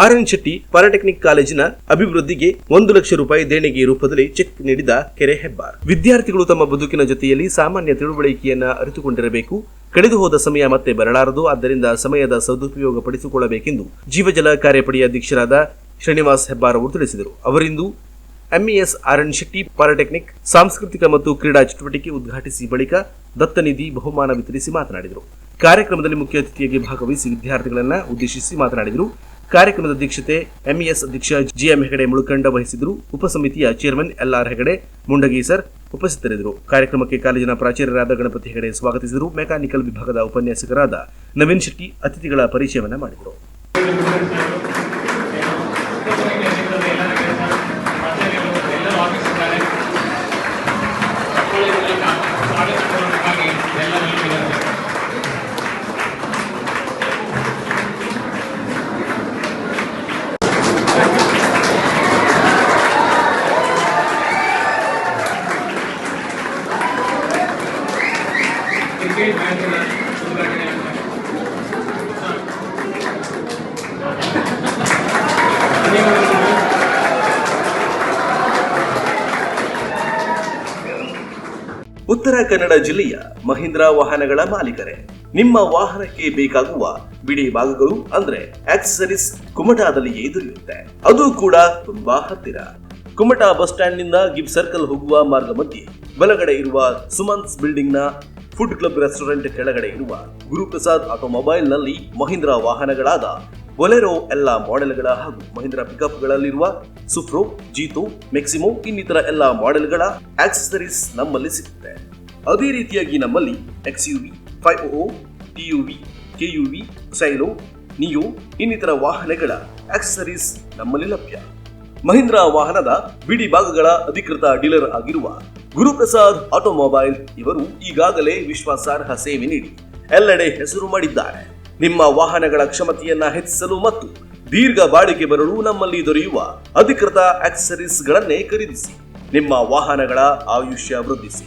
R N Shetty polytechnic ಕಾಲೇಜಿನ ಅಭಿವೃದ್ಧಿಗೆ ಒಂದು ಲಕ್ಷ ರೂಪಾಯಿ ದೇಣಿಗೆ ರೂಪದಲ್ಲಿ ಚೆಕ್ ನೀಡಿದ ಕೆರೆ ಹೆಬ್ಬಾರ್. ವಿದ್ಯಾರ್ಥಿಗಳು ತಮ್ಮ ಬದುಕಿನ ಜೊತೆಯಲ್ಲಿ ಸಾಮಾನ್ಯ ತಿಳುವಳಿಕೆಯನ್ನ ಅರಿತುಕೊಂಡಿರಬೇಕು. ಕಳೆದು ಹೋದ ಸಮಯ ಮತ್ತೆ ಬರಲಾರದು. ಆದ್ದರಿಂದ ಸಮಯದ ಸದುಪಯೋಗ ಪಡಿಸಿಕೊಳ್ಳಬೇಕೆಂದು ಜೀವಜಲ ಕಾರ್ಯಪಡೆಯ ಅಧ್ಯಕ್ಷರಾದ ಶ್ರೀನಿವಾಸ್ ಹೆಬ್ಬಾರ್ ಅವರು ತಿಳಿಸಿದರು. ಅವರಿಂದು ಎಂಇಎಸ್ ಆರ್ ಶೆಟ್ಟಿ ಪಾಲಿಟೆಕ್ನಿಕ್, ಸಾಂಸ್ಕೃತಿಕ ಮತ್ತು ಕ್ರೀಡಾ ಚಟುವಟಿಕೆ ಉದ್ಘಾಟಿಸಿ ಬಳಿಕ ದತ್ತನಿಧಿ ಬಹುಮಾನ ವಿತರಿಸಿ ಮಾತನಾಡಿದರು. ಕಾರ್ಯಕ್ರಮದಲ್ಲಿ ಮುಖ್ಯ ಅತಿಥಿಯಾಗಿ ಭಾಗವಹಿಸಿ ವಿದ್ಯಾರ್ಥಿಗಳನ್ನ ಉದ್ದೇಶಿಸಿ ಮಾತನಾಡಿದರು. ಕಾರ್ಯಕ್ರಮದ ಅಧ್ಯಕ್ಷತೆ ಎಂಇಎಸ್ ಅಧ್ಯಕ್ಷ ಜಿಎಂ ಹೆಗಡೆ ಮುಳುಕಂಡ ವಹಿಸಿದರು. ಉಪಸಮಿತಿಯ chairman LR Hegde, Mundagi sir ಉಪಸ್ಥಿತರಿದ್ದರು. ಕಾರ್ಯಕ್ರಮಕ್ಕೆ ಕಾಲೇಜಿನ ಪ್ರಾಚಾರ್ಯರಾದ ಗಣಪತಿ ಹೆಗಡೆ ಸ್ವಾಗತಿಸಿದರು. ಮೆಕ್ಯಾನಿಕಲ್ ವಿಭಾಗದ ಉಪನ್ಯಾಸಕರಾದ ನವೀನ್ ಶೆಟ್ಟಿ ಅತಿಥಿಗಳ ಪರಿಚಯವನ್ನ ಮಾಡಿದರು. ಉತ್ತರ ಕನ್ನಡ ಜಿಲ್ಲೆಯ ಮಹೀಂದ್ರ ವಾಹನಗಳ ಮಾಲೀಕರೇ, ನಿಮ್ಮ ವಾಹನಕ್ಕೆ ಬೇಕಾಗುವ ಬಿಡಿ ಭಾಗಗಳು ಅಂದ್ರೆ ಆಕ್ಸೆಸರೀಸ್ ಕುಮಟಾದಲ್ಲಿಯೇ ದೊರೆಯುತ್ತೆ ಅದು ಕೂಡ ತುಂಬಾ ಹತ್ತಿರ. ಕುಮಟಾ ಬಸ್ ಸ್ಟ್ಯಾಂಡ್ನಿಂದ ಗಿಬ್ ಸರ್ಕಲ್ ಹೋಗುವ ಮಾರ್ಗ ಮಧ್ಯೆ ಬಲಗಡೆ ಇರುವ ಸುಮನ್ಸ್ ಬಿಲ್ಡಿಂಗ್ನ ಫುಡ್ ಕ್ಲಬ್ ರೆಸ್ಟೋರೆಂಟ್ ಕೆಳಗಡೆ ಇರುವ ಗುರುಪ್ರಸಾದ್ ಆಟೋಮೊಬೈಲ್ನಲ್ಲಿ ಮಹೀಂದ್ರ ವಾಹನಗಳಾದ ಬೊಲೆರೋ ಎಲ್ಲ ಮಾಡೆಲ್ಗಳ ಹಾಗೂ ಮಹೀಂದ್ರ ಪಿಕಪ್ಗಳಲ್ಲಿರುವ ಸುಫ್ರೋ ಜೀತೋ, ಮೆಕ್ಸಿಮೋ ಇನ್ನಿತರ ಎಲ್ಲ ಮಾಡೆಲ್ಗಳ ಆಕ್ಸೆಸರೀಸ್ ನಮ್ಮಲ್ಲಿ ಸಿಗುತ್ತೆ. ಅದೇ ರೀತಿಯಾಗಿ ನಮ್ಮಲ್ಲಿ X U V five O TUV KUV Xylo, neo ಇನ್ನಿತರ ವಾಹನಗಳ ಆಕ್ಸೆಸರೀಸ್ ನಮ್ಮಲ್ಲಿ ಲಭ್ಯ. ಮಹೀಂದ್ರ ವಾಹನದ ಬಿಡಿ ಭಾಗಗಳ ಅಧಿಕೃತ ಡೀಲರ್ ಆಗಿರುವ ಗುರುಪ್ರಸಾದ್ ಆಟೋಮೊಬೈಲ್ ಇವರು ಈಗಾಗಲೇ ವಿಶ್ವಾಸಾರ್ಹ ಸೇವೆ ನೀಡಿ ಎಲ್ಲೆಡೆ ಹೆಸರು ಮಾಡಿದ್ದಾರೆ. ನಿಮ್ಮ ವಾಹನಗಳ ಕ್ಷಮತೆಯನ್ನ ಹೆಚ್ಚಿಸಲು ಮತ್ತು ದೀರ್ಘ ಬಾಳಿಕೆ ಬರಲು ನಮ್ಮಲ್ಲಿ ದೊರೆಯುವ ಅಧಿಕೃತ ಆಕ್ಸೆಸರೀಸ್ಗಳನ್ನೇ ಖರೀದಿಸಿ. ನಿಮ್ಮ ವಾಹನಗಳ ಆಯುಷ್ಯ ವೃದ್ಧಿಸಿ.